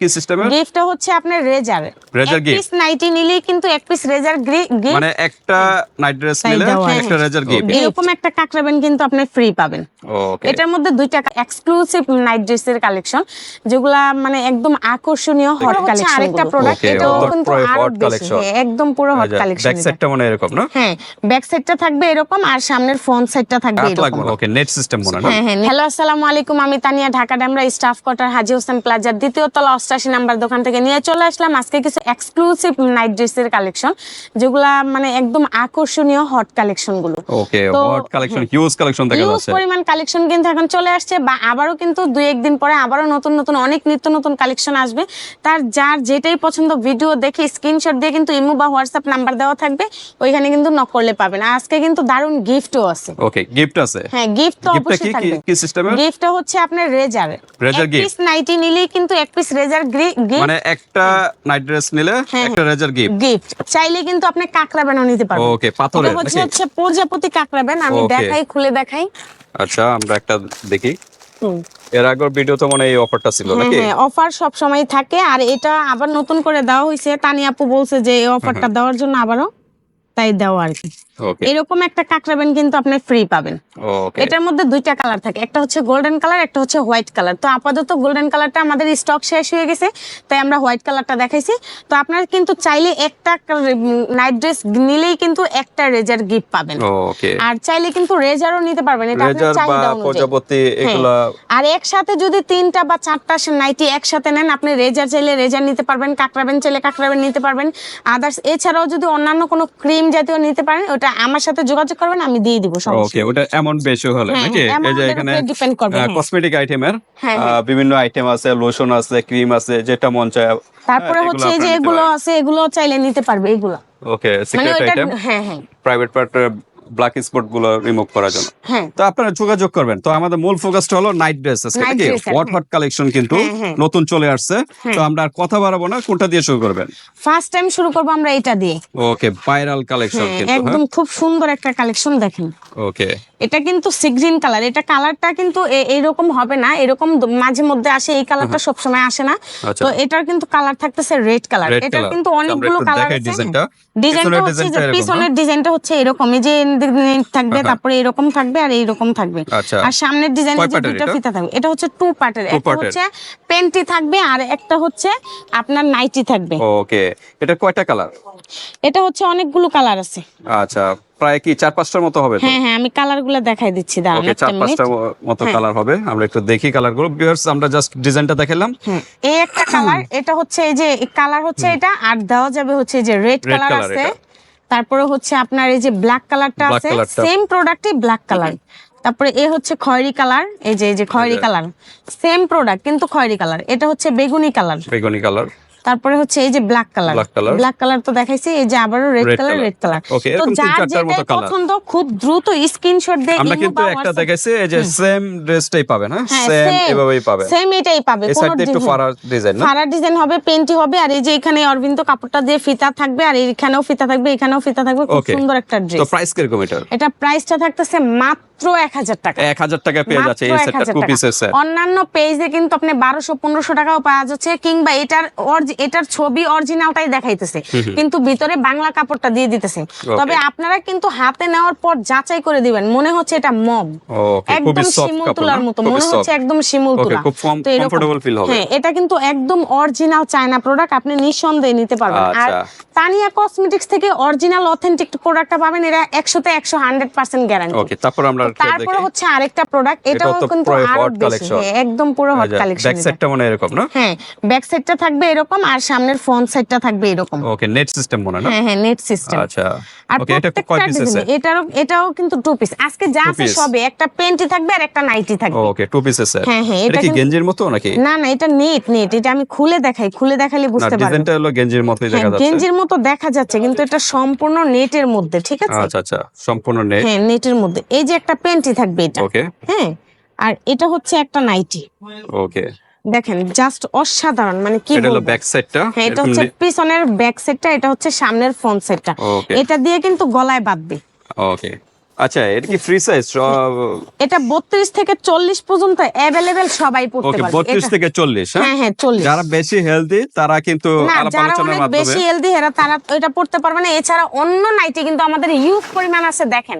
কি গিফটটা হচ্ছে আপনার রেজার এক gift? পিস নাইটি নিলেই কিন্তু এক পিস রেজার গিফট মানে একটা নাইট ড্রেস নিলে একটা রেজার গিফট এরকম একটা কাকরাবেন কিন্তু আপনি ফ্রি পাবেন। ওকে এটার মধ্যে দুইটা এক্সক্লুসিভ নাইট ড্রেসের কালেকশন যেগুলা মানে একদম আকর্ষণীয় হট কালেকশন আরেকটা প্রোডাক্ট কিন্তু পুরো আরও বেশি। হ্যাঁ, একদম পুরো হট কালেকশন ব্যাক সাইডটা মনে এরকম না? হ্যাঁ ব্যাক সাইডটা থাকবে এরকম আর সামনের ফ্রন্ট সাইডটা থাকবে এরকম। ওকে নেট সিস্টেম মনে হ্যাঁ হ্যাঁ হ্যালো আসসালামু আলাইকুম আমি তানিয়া ঢাকা ডেমরা স্টাফ কোয়ার্টার হাজি হোসেন প্লাজার দ্বিতীয় তলা অষ্টাশি নাম্বার দোকান থেকে নিয়ে চলে আসলাম। আজকে কিছু এক্সক্লুসিভ নাইট ড্রেসের কালেকশন যেগুলা মানে একদম আকর্ষণীয় হট কালেকশনগুলো। Okay hot collection huge collection দেখা যাচ্ছে। পরিমাণ কালেকশন কিন্তু এখন চলে আসছে বা আবারও কিন্তু দুই একদিন পরে আবারও নতুন নতুন অনেক নিত্য নতুন কালেকশন আসবে। তার যার যেটাই পছন্দ ভিডিও দেখে স্ক্রিনশট দিয়ে কিন্তু ইমো বা হোয়াটসঅ্যাপ নাম্বার দেওয়া থাকবে। ওইখানে কিন্তু নক করলে পাবেন। আজকে কিন্তু দারুণ গিফটও আছে। ওকে গিফট আছে। হ্যাঁ গিফট তো অবশ্যই থাকবে। কি গিফটটা হচ্ছে আপনার রেজার gift? পিস নাইটি নিলেই কিন্তু এক পিস রেজার গিফট মানে একটা নাইট ড্রেস নিলে হ্যাঁ, একটা রেজার গিফট গিফট চাইলে কিন্তু আপনি কাকড়া নিতে পারবেন। ওকে পাথরের হচ্ছে হচ্ছে প্রজাপতি কাকড়া বেন। আমি দেখাই খুলে দেখাই। আচ্ছা আমরা একটা দেখি। এর আগের ভিডিও তো মনে হয় এই অফারটা ছিল হ্যাঁ নাকি? হ্যাঁ অফার সব সময় থাকে। আর এটা আবার নতুন করে দেওয়া হয়েছে তানি আপু বলছে যে এই অফারটা দেওয়ার জন্য আবারও তাই দেওয়া আর কি। এরকম একটা কাকড়া বেন কিন্তু আপনি ফ্রি পাবেন। এটার মধ্যে দুইটা কালার থাকে। একটা হচ্ছে গোল্ডেন কালার একটা হচ্ছে হোয়াইট কালার তো আপাতত গোল্ডেন কালারটা আমাদের স্টক শেষ হয়ে গেছে তাই আমরা হোয়াইট কালারটা দেখাইছি। তো আপনারা কিন্তু চাইলে একটা নাইট ড্রেস নিলেই কিন্তু একটা রেজার গিফট পাবেন। আর চাইলে কিন্তু রেজারও নিতে পারবেন। এটা আপনার চাহিদা অনুযায়ী। হ্যাঁ। এগুলা আর একসাথে যদি তিনটা বা চারটা নাইটি একসাথে নেন আপনি রেজার চাইলে রেজার নিতে পারবেন কাকরাবেন চাইলে কাকরাবেন নিতে পারবেন। আদার্স এছাড়াও যদি অন্যান্য কোনো ক্রিম জাতীয় নিতে পারেন ওটা আমার সাথে যোগাযোগ করবেন আমি দিয়ে দিব সমস্যা ওকে ওটা এমন বেশি হলে হ্যাঁ, নাকি? এই যে এখানে। কসমেটিক আইটেমের হ্যাঁ, হ্যাঁ। বিভিন্ন আইটেম আছে লোশন আছে ক্রিম আছে যেটা মন চায় তারপরে হচ্ছে এই যে এগুলো আছে এগুলো চাইলে নিতে পারবে এগুলো। ওকে সিক্রেট আইটেম হ্যাঁ হ্যাঁ। প্রাইভেট পার্টের ব্ল্যাক স্পটগুলো রিমুভ করার জন্য। হ্যাঁ। তো আপনারা যোগাযোগ করবেন। তো আমাদের মূল ফোকাসটা হলো নাইট ড্রেস নাকি হ্যাঁ। হট হট কালেকশন কিন্তু হ্যাঁ, হ্যাঁ। নতুন চলে আসছে। তো আমরা আর কথা বাড়াবো না। কোনটা দিয়ে শুরু করবেন? ফার্স্ট টাইম শুরু করব আমরা এটা দিয়ে। ওকে ভাইরাল কালেকশন কিন্তু একদম খুব সুন্দর একটা কালেকশন দেখেন। ওকে এটা কিন্তু সি গ্রিন কালার এটা কালারটা কিন্তু এইরকম হবে না। এরকম মাঝে মধ্যে আসে। এই কালারটা সব সময় আসে না। আচ্ছা। তো এটার কিন্তু কালার থাকতেছে রেড কালার এটা কিন্তু অনেকগুলো কালার আছে। ডিজাইনটা। হচ্ছে পিছনের ডিজাইনটা হচ্ছে এরকম। এই যে থাকবে তারপরে এরকম থাকবে আর এইরকম থাকবে। আচ্ছা। আর সামনের ডিজাইনে দুটো এটা? ফিতা থাকবে এটা হচ্ছে টু পার্টের একটা হচ্ছে পেন্টি থাকবে আর একটা হচ্ছে আপনার নাইটি থাকবে। ওকে এটা কয়টা কালার এটা হচ্ছে অনেকগুলো কালার আছে। আচ্ছা প্রায় কি চার পাঁচটার মতো হবে হ্যাঁ হ্যাঁ আমি কালারগুলো দেখাই দিচ্ছি দাঁড়ান একটা চার মিনিট পাঁচটা মতো হ্যাঁ। কালার হবে আমরা একটু দেখি কালারগুলো ভিউয়ার্স আমরা জাস্ট ডিজাইনটা দেখালাম। এই একটা কালার এটা হচ্ছে এই যে কালার হচ্ছে এটা আর দেওয়া যাবে হচ্ছে যে রেড কালার আছে। তারপরে হচ্ছে আপনার এই যে ব্ল্যাক কালারটা আছে সেম প্রোডাক্টই ব্ল্যাক কালার তারপরে এ হচ্ছে খয়েরি কালার এই যে এই যে খয়েরি কালার সেম প্রোডাক্ট কিন্তু খয়েরি কালার এটা হচ্ছে বেগুনি কালার বেগুনি কালার তারপরে হচ্ছে এই যে ব্ল্যাক কালার ব্ল্যাক কালার তো দেখাইছি এই যে আবারও রেড কালার রেড কালার তো যার colour। পছন্দ খুব দ্রুত স্ক্রিনশট দিয়ে আমরা কিন্তু একটা দেখাইছি এই যে সেম ড্রেসটাই পাবেন হ্যাঁ? হ্যাঁ সেম এভাবেই পাবেন। Same এটাই পাবে কোনো একটু ফারার ডিজাইন না? ফাড়া ডিজাইন হবে পেন্টি হবে আর এই যে এখানে অরবিন্দ কাপড়টা দিয়ে ফিতা থাকবে আর এখানেও ফিতা থাকবে এখানেও ফিতা থাকবে খুব সুন্দর একটা ড্রেস তো প্রাইস কীরকম এটার? এটা প্রাইসটা থাকতেছে মাত্র এক হাজার টাকা। এক হাজার টাকা পেয়ে যাচ্ছে এই সেটটা টু পিসের সেট অন্যান্য পেজে কিন্তু আপনি বারোশো পনেরোশো টাকাও পাওয়া যাচ্ছে কিংবা এটার এটার ছবি অরিজিনালটাই দেখাইতেছে। কিন্তু ভিতরে বাংলা কাপড়টা দিয়ে দিতেছে। তবে আপনারা কিন্তু হাতে নেওয়ার পর যাচাই করে দিবেন। মনে হচ্ছে এটা মম একদম শিমুল তুলার মতো। মনে হচ্ছে একদম শিমুল তুলা। তো এরকম- comfortable হবে। হ্যাঁ এটা কিন্তু একদম অরিজিনাল চায়না প্রোডাক্ট আপনি নিঃসন্দেহে নিতে পারবেন। আর আচ্ছা। তানিয়া কসমেটিক্স থেকে অরিজিনাল অথেন্টিক প্রোডাক্টটা পাবেন এরা একশোতে একশো হান্ড্রেড পার্সেন্ট গ্যারান্টি ওকে তারপর আমরা তারপরে হচ্ছে আরেকটা প্রোডাক্ট এটাও কিন্তু আরও বেশি। হ্যাঁ, একদম পুরো হট কালেকশন ব্যাক সাইডটা মনে এরকম না? হ্যাঁ ব্যাক সাইডটা থাকবে এরকম আর সামনের ফ্রন্ট সাইডটা থাকবে এরকম। ওকে নেট সিস্টেম মনে না? হ্যাঁ হ্যাঁ নেট সিস্টেম আচ্ছা। আর ওকে এটা কয় পিস আছে এটারও এটাও কিন্তু টু পিস আজকে যা আছে সবে একটা পেন্টি থাকবে আর একটা নাইটি থাকবে। ওকে টু পিসের সেট হ্যাঁ, হ্যাঁ, এটা কি গেঞ্জির মতো নাকি? না না এটা নেট নেট এটা আমি খুলে দেখাই খুলে দেখালে বুঝতে পারবেন। ডিজাইনটা হলো গেঞ্জির মতোই দেখা হ্যাঁ যাচ্ছে। গেঞ্জির মতো দেখা যাচ্ছে কিন্তু এটা সম্পূর্ণ নেটের মধ্যে ঠিক আছে? আচ্ছা আচ্ছা সম্পূর্ণ নেট হ্যাঁ নেটের মধ্যে। এই যে একটা পেন্টি থাকবে এটা। ওকে হ্যাঁ আর এটা হচ্ছে একটা নাইটি ওকে দেখেন জাস্ট অসাধারণ মানে কি এটা হলো ব্যাক সাইডটা হ্যাঁ এটা হচ্ছে পিছনের ব্যাক সেটটা এটা হচ্ছে সামনের ফ্রন্ট সেটটা ওকে এটা দিয়ে কিন্তু গলায় বাঁধবে। ওকে আচ্ছা এটা কি ফ্রি সাইজ এটা বত্রিশ থেকে চল্লিশ পর্যন্ত অ্যাভেলেবেল সবাই পড়তে ওকে পারবে। বত্রিশ এটা- থেকে চল্লিশ হ্যাঁ? হ্যাঁ হ্যাঁ চল্লিশ। যারা বেশি হেলদি তারা কিন্তু আলাপ আলোচনার অনেক মাধ্যমে বেশি হেলদি এরা তারা এটা পড়তে পারবে না। এছাড়া অন্য নাইটি কিন্তু আমাদের ইউজ পরিমাণ আছে দেখেন।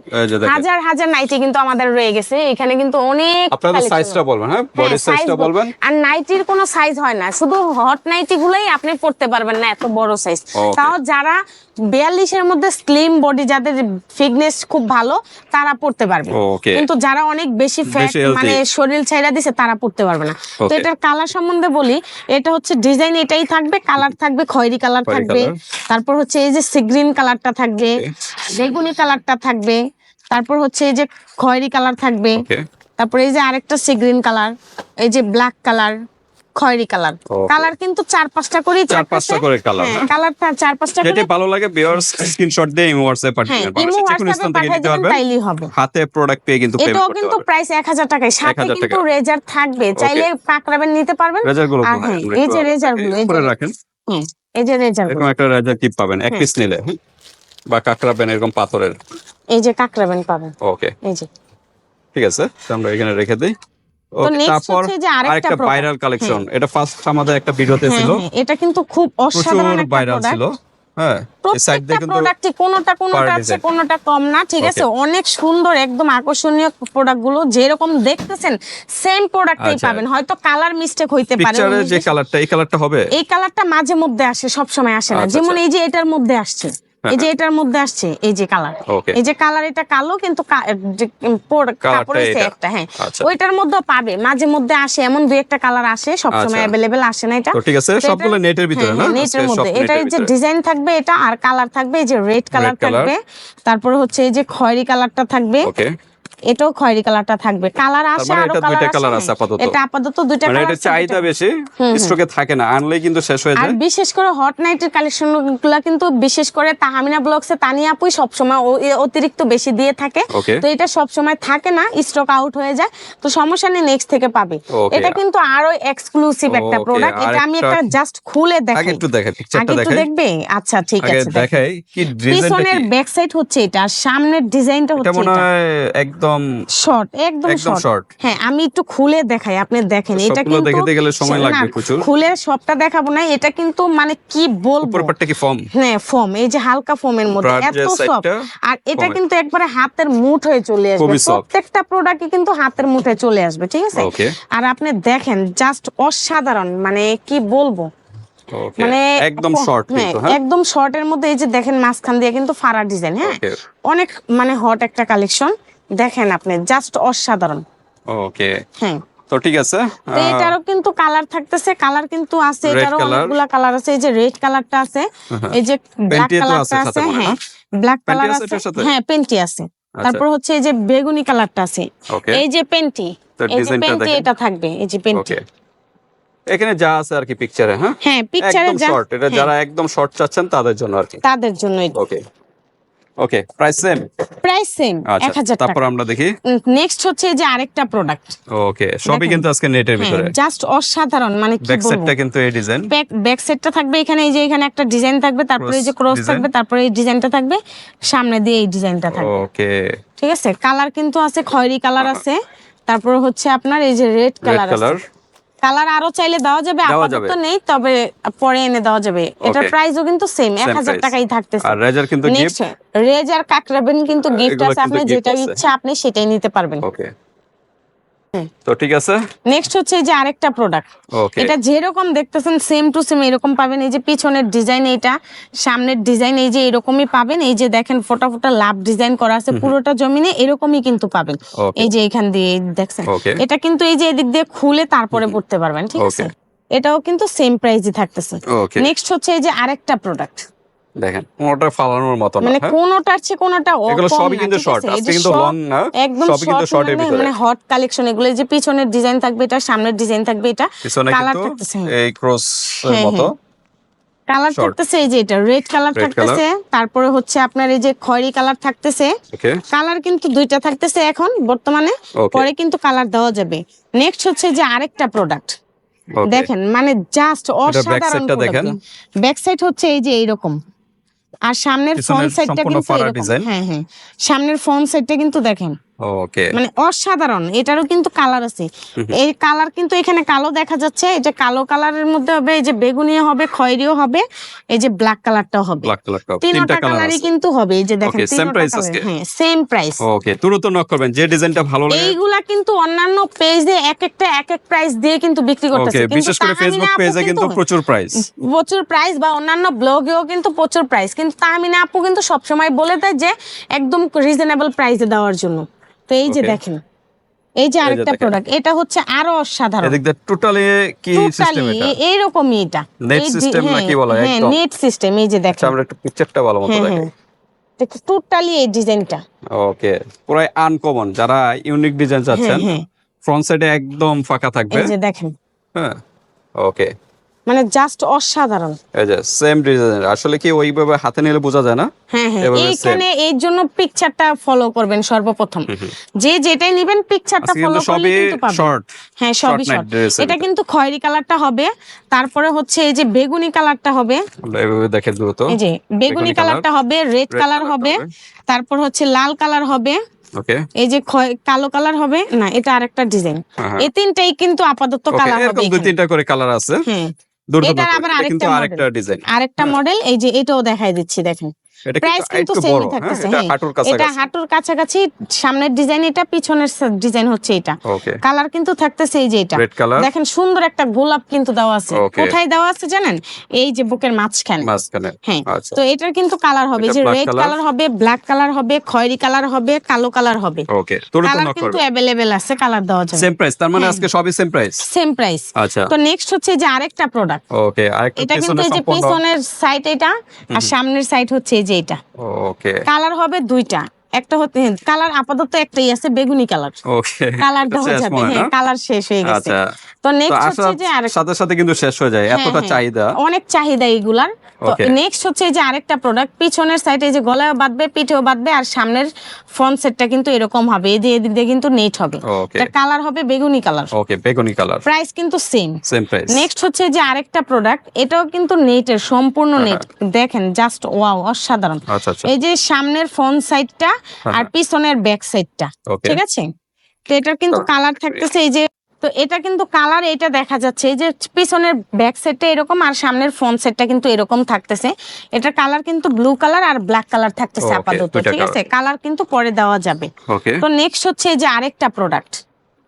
হাজার হাজার নাইটি কিন্তু আমাদের রয়ে গেছে। এখানে কিন্তু অনেক আপনাদের সাইজটা। বলবেন হ্যাঁ? হ্যাঁ, বডির size সাইজটা বলবেন। আর নাইটির কোনো সাইজ হয় না। শুধু হট নাইটি গুলোই আপনি পড়তে পারবেন না এত বড় সাইজ তাও যারা বিয়াল্লিশের মধ্যে স্লিম বডি যাদের ফিটনেস খুব ভালো তারা পড়তে পারবে। কিন্তু যারা অনেক বেশি ফ্যাট মানে শরীর ছাইরা দিছে তারা পড়তে পারবে না। তো এটার কালার সম্বন্ধে বলি এটা হচ্ছে ডিজাইন এটাই থাকবে কালার থাকবে খয়েরি কালার থাকবে। তারপর হচ্ছে এই যে সিগ্রিন কালারটা থাকবে বেগুনি কালারটা থাকবে। তারপর হচ্ছে এই যে খয়েরি কালার থাকবে। তারপরে এই যে আরেকটা সি গ্রিন কালার এই যে ব্ল্যাক কালার খয়েরি কালার। কালার কিন্তু চার পাঁচটা করে চার পাঁচটা করে হ্যাঁ? কালার চার পাঁচটা করে যেটি ভালো লাগে ভিউয়ার্স স্ক্রিনশট দিয়ে ইমো হোয়াটসঅ্যাপ পাঠিয়ে হ্যাঁ দিন ইমো নিতে পাঠিয়ে দেবেন পারবেন। তাইলেই হবে। হাতে প্রোডাক্ট পেয়ে কিন্তু পেমেন্ট করতে কিন্তু প্রাইস এক হাজার টাকায়। সাথে 1000 কিন্তু। রেজার থাকবে। চাইলে কাকরাবেন নিতে পারবেন। রেজারগুলো হ্যাঁ, এই যে রেজারগুলো এই রাখেন। হ্যাঁ, এই যে রেজার এরকম একটা রেজার টিপ পাবেন এক পিস নিলে। বা কাকড়া পেন এরকম পাথরের। এই যে কাকরাবেন পাবেন। ওকে এই যে। ঠিক আছে আমরা এখানে রেখে দিই। তারপর আরেকটা আরেকটা ভাইরাল কালেকশন এটা ফার্স্ট আমাদের একটা ভিডিওতে হ্যাঁ, ছিল। হ্যাঁ, এটা কিন্তু খুব অসাধারণ ভাইরাল ছিল। হ্যাঁ প্রত্যেকটা প্রোডাক্টই কোনোটা কোনোটা আছে কোনোটা কম না ঠিক আছে? অনেক সুন্দর একদম আকর্ষণীয় প্রোডাক্টগুলো যেরকম দেখতেছেন সেম প্রোডাক্টই আচ্ছা। পাবেন। হয়তো কালার মিস্টেক হইতে পারে পিকচারে যে কালারটা এই কালারটা হবে? এই কালারটা মাঝে মধ্যে আসে সব সময় আসে না। আচ্ছা, যেমন আচ্ছা। এই যে এটার মধ্যে আসছে। এই যে এটার মধ্যে আসছে এই যে কালার এই যে কালার এটা কালো কিন্তু। একটা হ্যাঁ। আচ্ছা। ওইটার মধ্যে পাবে মাঝে মধ্যে আসে এমন দুই একটা কালার আসে সব সময় আচ্ছা। অ্যাভেলেবেল আসে না এটা। ঠিক আছে সবগুলো নেটের ভিতরে হ্যাঁ, না? হ্যাঁ, নেটের মধ্যে। এটা যে ডিজাইন থাকবে এটা আর কালার থাকবে এই যে রেড কালার থাকবে। তারপরে হচ্ছে এই যে খয়েরি কালারটা থাকবে। ওকে এটাও খয়েরি কালারটা থাকবে। কালার আসে মানে আরও এটা দুইটা কালার আছে আপাতত। এটা আপাতত দুইটা মানে কালার এটা চাহিদা বেশি স্টকে থাকে না আনলেই কিন্তু শেষ হয়ে যায়। আর বিশেষ করে হট নাইটের কালেকশনগুলা কিন্তু বিশেষ করে তাহামিনা ব্লগসে তানিয়া আপুই সবসময় ও- এ অতিরিক্ত বেশি দিয়ে থাকে। তো এটা সবসময় থাকে না স্টক আউট হয়ে যায়। তো সমস্যা নেই নেক্সট থেকে পাবে। এটা কিন্তু আরও এক্সক্লুসিভ একটা প্রোডাক্ট এটা আমি একটা জাস্ট খুলে আগে দেখাই। একটু দেখেন পিকচারটা আগে একটু দেখাই। দেখবে? আচ্ছা ঠিক আছে দেখাই কি ডিজাইনটা পিছনের ব্যাক সাইড হচ্ছে এটা আর সামনের ডিজাইনটা হচ্ছে এটা। মনে হয় একদম শর্ট একদম একদম শর্ট হ্যাঁ আমি একটু খুলে দেখাই আপনি দেখেন। এটা কিন্তু দেখাতে গেলে সময় লাগবে প্রচুর। খুলে সবটা দেখাবো না এটা কিন্তু মানে কি বলব? উপর কি ফর্ম হ্যাঁ ফোম এই যে হালকা ফোমের মধ্যে এত সফট আর এটা কিন্তু একবারে হাতের মুঠোয় চলে আসবে। প্রত্যেকটা প্রোডাক্টই কিন্তু হাতের মুঠে চলে আসবে ঠিক আছে? আর আপনি দেখেন জাস্ট অসাধারণ মানে কি বলব? মানে একদম শর্ট হ্যাঁ, হ্যাঁ? একদম শর্টের মধ্যে এই যে দেখেন মাঝখান দিয়ে কিন্তু ফারা ডিজাইন হ্যাঁ? অনেক মানে হট একটা কালেকশন দেখেন আপনি জাস্ট অসাধারণ। ওকে হ্যাঁ। তো ঠিক আছে এটারও কিন্তু কালার থাকতেছে কালার কিন্তু আছে এটারও। অনেকগুলা কালার আছে এই যে রেড কালারটা আছে এই যে ব্ল্যাক কালারটা আছে হয়, ব্ল্যাক কালার আছে? হ্যাঁ পেন্টি আছে। তারপর হচ্ছে এই যে বেগুনি কালারটা আছে এই যে পেন্টি এই যে পেন্টি এটা থাকবে এই যে পেন্টি এখানে যা আছে আর কি পিকচারে হ্যাঁ? হ্যাঁ পিকচারে যা শর্ট এটা হ্যাঁ, যারা একদম শর্ট চাচ্ছেন তাদের জন্য আর কি। তাদের জন্য okay okay price same price same আচ্ছা এক হাজার তারপর আমরা দেখি। নেক্সট হচ্ছে যে আরেকটা প্রোডাক্ট ওকে সবই কিন্তু আজকে নেটের হ্যাঁ ভিতরে। জাস্ট অসাধারণ মানে কি ব্যাক বলব? সাইডটা কিন্তু এই ডিজাইন ব্যাক ব্যাক সেটটা থাকবে এখানে এই যে এখানে একটা ডিজাইন থাকবে তারপরে এই যে ক্রস থাকবে তারপরে এই ডিজাইনটা থাকবে সামনে দিয়ে এই ডিজাইনটা থাকবে। ওকে ঠিক আছে? কালার কিন্তু আছে খয়েরি কালার আছে। তারপরে হচ্ছে আপনার এই যে রেড রেড কালার আছে। কালার আরও চাইলে দেওয়া যাবে আপাতত নেই তবে পরে এনে দেওয়া যাবে। এটা. প্রাইসও কিন্তু সেম এক হাজার price। টাকাই থাকতেছে। আর রেজার কিন্তু গিফট রেজার কাকরাবেন কিন্তু গিফট আছে আপনি যেটা ইচ্ছা আপনি সেটাই নিতে পারবেন। ওকে তো ঠিক আছে? নেক্সট হচ্ছে এই যে আরেকটা প্রোডাক্ট ওকে এটা যেরকম দেখতেছেন সেম টু সেম এরকম পাবেন। এই যে পিছনের ডিজাইন এইটা সামনের ডিজাইন এই যে এরকমই পাবেন। এই যে দেখেন ফোটা ফোটা লাভ ডিজাইন করা আছে পুরোটা জমিনে এরকমই কিন্তু পাবেন। এই যে এখান দিয়ে দেখছেন। এটা কিন্তু এই যে এদিক দিয়ে খুলে তারপরে পড়তে পারবেন ঠিক আছে? এটাও কিন্তু সেম প্রাইসই থাকতেছে। নেক্সট হচ্ছে এই যে আরেকটা প্রোডাক্ট দেখেন। কোনোটা ফালানোর মতো না মানে হ্যাঁ? কোনোটার চেয়ে কোনোটা এগুলো সবই কিন্তু আছে? আজকে কিন্তু long না, একদম সবই কিন্তু short short এর মানে- ভিতরে। মানে হট কালেকশন এগুলো যে পিছনের ডিজাইন থাকবে এটা সামনের ডিজাইন থাকবে এটা কালার থাকতেছে। এই ক্রস হ্যাঁ, মতো। কালার থাকতেছে এই যে এটা রেড কালার থাকতেছে তারপরে হচ্ছে আপনার এই যে খয়েরি কালার থাকতেছে। কালার কিন্তু দুইটা থাকতেছে এখন বর্তমানে। পরে কিন্তু কালার দেওয়া যাবে। নেক্সট হচ্ছে যে আরেকটা প্রোডাক্ট দেখেন মানে জাস্ট অসাধারণ দেখেন। ব্যাক সাইড হচ্ছে এই যে এইরকম। আর সামনের ফ্রন্ট সাইডটা টা কিন্তু এরকম। হ্যাঁ হ্যাঁ সামনের ফ্রন্ট সাইডটা কিন্তু দেখেন ওকে মানে অসাধারণ এটারও কিন্তু কালার আছে। এই কালার কিন্তু এখানে কালো দেখা যাচ্ছে এটা কালো কালারের মধ্যে হবে এই যে বেগুনিও হবে খয়েরিও হবে এই যে ব্ল্যাক কালারটাও হবে। ব্ল্যাক কালার তিনটা তিনটা কালার কালারই কিন্তু হবে এই যে দেখেন price colour, আজকে? হ্যাঁ সেম প্রাইস ওকে দ্রুত নক করবেন যে ডিজাইনটা ভালো লাগে। এইগুলা কিন্তু অন্যান্য পেজে এক একটা এক এক প্রাইস দিয়ে কিন্তু বিক্রি করতেছে। কিন্তু বিশেষ করে ফেসবুক পেজে কিন্তু প্রচুর প্রাইস প্রচুর প্রাইস বা অন্যান্য ব্লগেও কিন্তু প্রচুর প্রাইস কিন্তু তাহমিনা আপু কিন্তু সবসময় বলে দেয় যে একদম রিজনেবল প্রাইসে দেওয়ার জন্য। তো এই যে দেখেন এই যে আরেকটা প্রোডাক্ট এটা হচ্ছে আরও অসাধারণ। এদিক দিয়ে টোটালি কি সিস্টেম এটা? এইরকমই এটা। System হ্যাঁ, নাকি বলা হয় একদম? নেট সিস্টেম এই যে দেখেন। আমরা একটু পিকচারটা ভালো মতো হ্যাঁ দেখি হ্যাঁ টোটালি এই ডিজাইনটা ওকে পুরো আনকমন যারা ইউনিক ডিজাইন চাচ্ছেন হ্যাঁ। ফ্রন্ট সাইডে একদম ফাঁকা থাকবে। এই যে দেখেন। হ্যাঁ ওকে মানে জাস্ট অসাধারণ। এই যে সেম ডিজাইন আসলে কি ওইভাবে হাতে নিলে বোঝা যায় না? হ্যাঁ হ্যাঁ এইখানে এই জন্য পিকচারটা ফলো করবেন সর্বপ্রথম। যে যেটাই নেবেন পিকচারটা ফলো করলে কিন্তু পাবেন। শর্ট হ্যাঁ সবই শর্ট এটা কিন্তু খয়েরি কালারটা হবে। তারপরে হচ্ছে এই যে বেগুনি কালারটা হবে। এভাবে দেখে দ্রুত এই যে বেগুনি কালারটা হবে রেড কালার হবে। তারপর হচ্ছে লাল কালার হবে। ওকে। এই যে কালো কালার হবে। না এটা আরেকটা ডিজাইন হ্যাঁ, হ্যাঁ। এই তিনটাই কিন্তু আপাতত কালার হবে দুই তিনটা করে কালার আছে। হ্যাঁ। আবার এটা আবার আরেকটা মডেল এই যে এটাও দেখাই দিচ্ছি দেখেন। প্রাইস কিন্তু সেমই হ্যাঁ? থাকতেছে এটা হ্যাঁ। হাঁটুর কাছাকাছি। সামনের ডিজাইন এটা পিছনের ডিজাইন হচ্ছে এটা। কালার কিন্তু থাকতেছে এই যে এটা। দেখেন সুন্দর একটা গোলাপ কিন্তু দেওয়া আছে। কোথায় দেওয়া আছে জানেন? এই যে বুকের মাঝখানে। হ্যাঁ আচ্ছা। তো এটার কিন্তু কালার হবে। যে রেড কালার হবে ব্ল্যাক কালার হবে খয়েরি কালার হবে কালো কালার হবে। কালার কিন্তু অ্যাভেলেবেল আছে কালার দেওয়া যাবে। সেম প্রাইস তার মানে হ্যাঁ। আজকে সবই সেম প্রাইস সেম প্রাইস আচ্ছা। তো নেক্সট হচ্ছে যে আরেকটা প্রোডাক্ট ওকে আরেকটা এটা কিন্তু এই যে পিছনের সাইড এটা আর সামনের সাইড হচ্ছে যে এটা। ওকে কালার হবে দুইটা। একটা হচ্ছে কালার আপাতত একটাই আছে বেগুনি কালার ওকে কালার শেষ যাবে হ্যাঁ কালার শেষ হয়ে গেছে। আচ্ছা। তো নেক্সট হচ্ছে যে আরেক সাথে সাথে কিন্তু শেষ হয়ে যায় হ্যাঁ, এতটা হ্যাঁ। চাহিদা। অনেক চাহিদা এইগুলার। তো নেক্সট হচ্ছে যে আরেকটা প্রোডাক্ট পিছনের সাইডে যে গলায় বাঁধবে পিঠেও বাঁধবে আর সামনের ফ্রন্ট সেটটা কিন্তু এরকম হবে এই দিয়ে এদিক দিয়ে কিন্তু নেট হবে। এটা কালার হবে বেগুনি কালার ওকে বেগুনি কালার প্রাইস কিন্তু সেম সেম প্রাইস নেক্সট হচ্ছে যে আরেকটা প্রোডাক্ট এটাও কিন্তু নেটের সম্পূর্ণ নেট দেখেন জাস্ট ওয়াও অসাধারণ। আচ্ছা আচ্ছা। এই যে সামনের ফ্রন্ট সাইডটা আর পিছনের ব্যাক সাইডটা. ঠিক আছে? তো এটার কিন্তু কালার থাকতেছে এই যে তো এটা কিন্তু কালার এটা দেখা যাচ্ছে এই যে পিছনের ব্যাক সাইডটা এরকম আর সামনের ফ্রন্ট সাইডটা কিন্তু এরকম থাকতেছে। এটার কালার কিন্তু ব্লু কালার আর ব্ল্যাক কালার থাকতেছে আপাতত ঠিক আছে? কালার কিন্তু পরে দেওয়া যাবে। ওকে তো নেক্সট হচ্ছে এই যে আরেকটা প্রোডাক্ট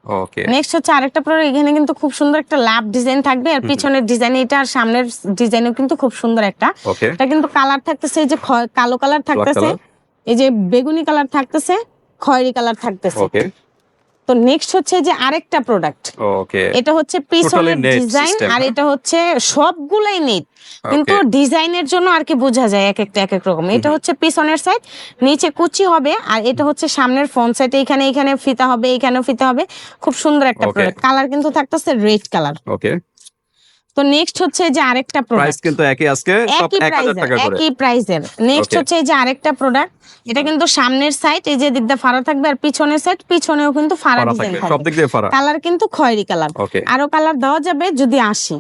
ওকে নেক্সট হচ্ছে আরেকটা প্রোডাক্ট এখানে কিন্তু খুব সুন্দর একটা লাভ ডিজাইন থাকবে আর পিছনের ডিজাইন এটা আর সামনের ডিজাইনও কিন্তু খুব সুন্দর একটা। এটা কিন্তু কালার থাকতেছে এই যে কালো কালার থাকতেছে? এই যে বেগুনি কালার থাকতেছে খয়েরি কালার থাকতেছে। ওকে তো নেক্সট হচ্ছে যে আরেকটা প্রোডাক্ট ওকে এটা হচ্ছে পিছনের ডিজাইন আর? এটা হচ্ছে সবগুলাই নেট কিন্তু ডিজাইনের জন্য আর কি বোঝা যায় এক একটা এক এক রকম। এটা হচ্ছে পিছনের সাইড নিচে কুচি হবে আর এটা হচ্ছে সামনের ফ্রন্ট সাইড এখানে এখানে ফিতা হবে এখানেও ফিতা হবে। খুব সুন্দর একটা প্রোডাক্ট কালার কিন্তু থাকতেছে রেড কালার ওকে তো নেক্সট হচ্ছে যে আরেকটা প্রাইস প্রোডাক্ট কিন্তু একই আজকে সব একই 1000 টাকা করে। একই প্রাইজের নেক্সট হচ্ছে এই যে আরেকটা প্রোডাক্ট এটা কিন্তু সামনের সাইড এই যে দিকটা ফাড়া থাকবে আর পিছনের সাইড পিছনেও কিন্তু ফাড়া ডিজাইন থাকবে সব দিক দিয়ে ফাড়া। কালার কিন্তু খয়েরি কালার আরও কালার দেওয়া যাবে যদি আসি।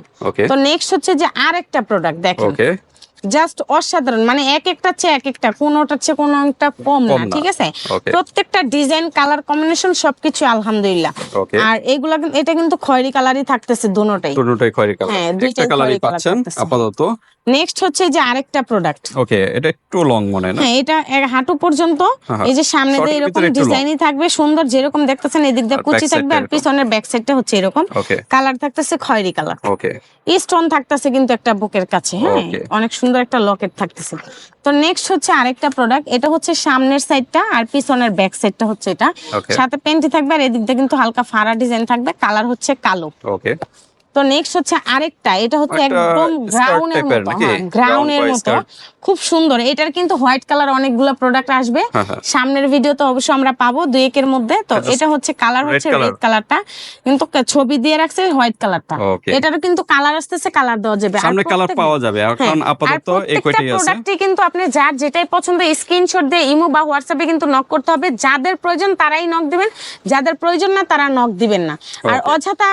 তো নেক্সট হচ্ছে যে আরেকটা প্রোডাক্ট দেখেন। জাস্ট অসাধারণ। মানে এক একটা চেয়ে এক একটা কোনোটা চেয়ে কোনো একটা কম না ঠিক আছে? প্রত্যেকটা ডিজাইন কালার কম্বিনেশন সবকিছু আলহামদুলিল্লাহ। আর এগুলা এটা কিন্তু খয়েরি কালারই থাকতেছে দুটোটাই দুটোই খয়েরি কালার হ্যাঁ, একটা কালারই পাচ্ছেন আপাতত। নেক্সট হচ্ছে যে আরেকটা প্রোডাক্ট ওকে এটা একটু লং মনে হয় না? হ্যাঁ এটা হাঁটু পর্যন্ত। হ্যাঁ, এই যে সামনে দিয়ে এরকম। ডিজাইনই থাকবে সুন্দর যেরকম দেখতেছেন এদিক দিয়ে কুচি থাকবে আর পিছনের ব্যাক সাইডটা হচ্ছে এরকম। কালার থাকতেছে খয়েরি কালার ওকে স্টোন থাকতেছে কিন্তু একটা বুকের কাছে হ্যাঁ? অনেক সুন্দর একটা লকেট থাকতেছে। তো নেক্সট হচ্ছে আরেকটা প্রোডাক্ট এটা হচ্ছে সামনের সাইডটা আর পিছনের ব্যাক সাইডটা হচ্ছে এটা। সাথে পেন্টি থাকবে আর এদিক দিয়ে কিন্তু হালকা ফাড়া ডিজাইন থাকবে কালার হচ্ছে কালো। ওকে তো নেক্সট হচ্ছে আরেকটা এটা হচ্ছে একদম গ্রাউন্ড এর মতো গ্রাউন্ড হ্যাঁ মতো? খুব সুন্দর। এটার কিন্তু হোয়াইট কালার অনেকগুলো প্রোডাক্ট আসবে। হ্যাঁ, হ্যাঁ। সামনের ভিডিও তো অবশ্যই আমরা পাবো দুই একের মধ্যে। তো এটা হচ্ছে কালার হচ্ছে রেড কালারটা কিন্তু ছবি দিয়ে রাখছে হোয়াইট কালারটা এটারও কিন্তু কালার আসতেছে কালার দেওয়া যাবে। সামনে কালার পাওয়া যাবে। হ্যাঁ, আপাতত এই কয়টাই আছে। প্রোডাক্টই কিন্তু আপনি যার যেটাই পছন্দ স্ক্রিনশট দিয়ে ইমো বা হোয়াটসঅ্যাপে কিন্তু নক করতে হবে। যাদের প্রয়োজন তারাই নক দিবেন। যাদের প্রয়োজন না তারা নক দিবেন না। আর অযথা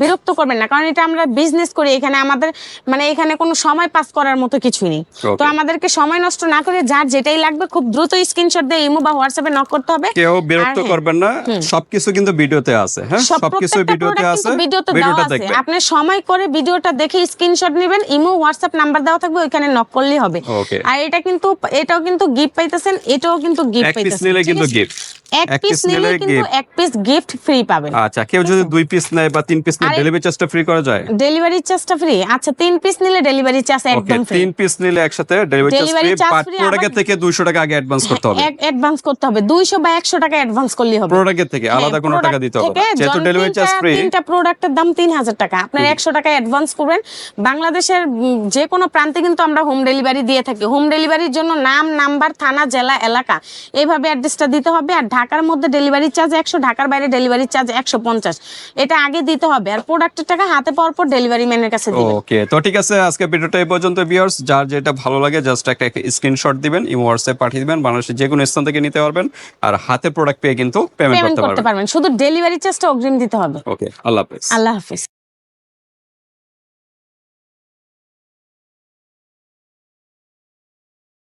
বিরক্ত করবেন না। কারণ কারণ এটা আমরা বিজনেস করি। এখানে আমাদের মানে এখানে কোনো সময় পাস করার মতো কিছুই নেই। তো. আমাদেরকে সময় নষ্ট না করে যার যেটাই লাগবে খুব দ্রুত স্ক্রিনশট দিয়ে ইমো বা হোয়াটসঅ্যাপে নক করতে হবে। কেউ বিরক্ত হ্যাঁ, করবেন না। সবকিছু কিন্তু ভিডিওতে আছে হ্যাঁ? সবকিছু ভিডিওতে আছে ভিডিওতে দেওয়া আছে। আপনি সময় করে ভিডিওটা দেখে স্ক্রিনশট নেবেন ইমো হোয়াটসঅ্যাপ নাম্বার দেওয়া থাকবে ওইখানে নক করলেই হবে। আর এটা কিন্তু এটাও কিন্তু গিফট পাইতেছেন এটাও কিন্তু গিফট এক পিস পাইতেছেন নিলে কিন্তু গিফট এক পিস নিলে কিন্তু এক পিস গিফট ফ্রি পাবেন। আচ্ছা কেউ যদি দুই পিস নেয় বা তিন পিস নেয় ডেলিভারি চার্জটা ফ্রি করা যায়? ডেলিভারি চার্জটা ফ্রি আচ্ছা তিন পিস নিলে ডেলিভারি চার্জ একদম ফ্রি তিন পিস নিলে একসাথে delivery charge free charge but free, প্রোডাক্টের থেকে 200 টাকা আগে অ্যাডভান্স করতে হবে। অ্যাডভান্স করতে হবে। দুইশো বা একশো টাকা অ্যাডভান্স করলেই হবে। প্রোডাক্টের থেকে আলাদা হ্যাঁ, কোনো টাকা দিতে হবে যেহেতু ডেলিভারি চার্জ ফ্রি তিনটা প্রোডাক্টের দাম তিন হাজার টাকা। আপনার একশো টাকা অ্যাডভান্স করবেন। বাংলাদেশের যে কোনো প্রান্তে কিন্তু আমরা হোম ডেলিভারি দিয়ে থাকি। হোম ডেলিভারির জন্য নাম নাম্বার থানা জেলা এলাকা। এইভাবে অ্যাড্রেসটা দিতে হবে। আর ঢাকার মধ্যে ডেলিভারি চার্জ একশো ঢাকার বাইরে ডেলিভারি চার্জ একশো পঞ্চাশ। এটা আগে দিতে হবে। আর প্রোডাক্টের টাকা হাতে পাওয়ার পর ডেলিভারি ম্যানের কাছে দিবেন। ওকে তো ঠিক আছে আজকে ভিডিওটা এই পর্যন্ত ভিউয়ার্স যার যেটা ভালো লাগে জাস্ট একটা স্ক্রিনশট দিবেন ইমো হোয়াটসঅ্যাপ পাঠিয়ে দিবেন বাংলাদেশের যে কোনো স্থান থেকে নিতে পারবেন আর হাতে প্রোডাক্ট পেয়ে কিন্তু পেমেন্ট করতে পারবেন। শুধু ডেলিভারি চার্জটা অগ্রিম দিতে হবে। ওকে আল্লাহ হাফেজ। আল্লাহ হাফিজ।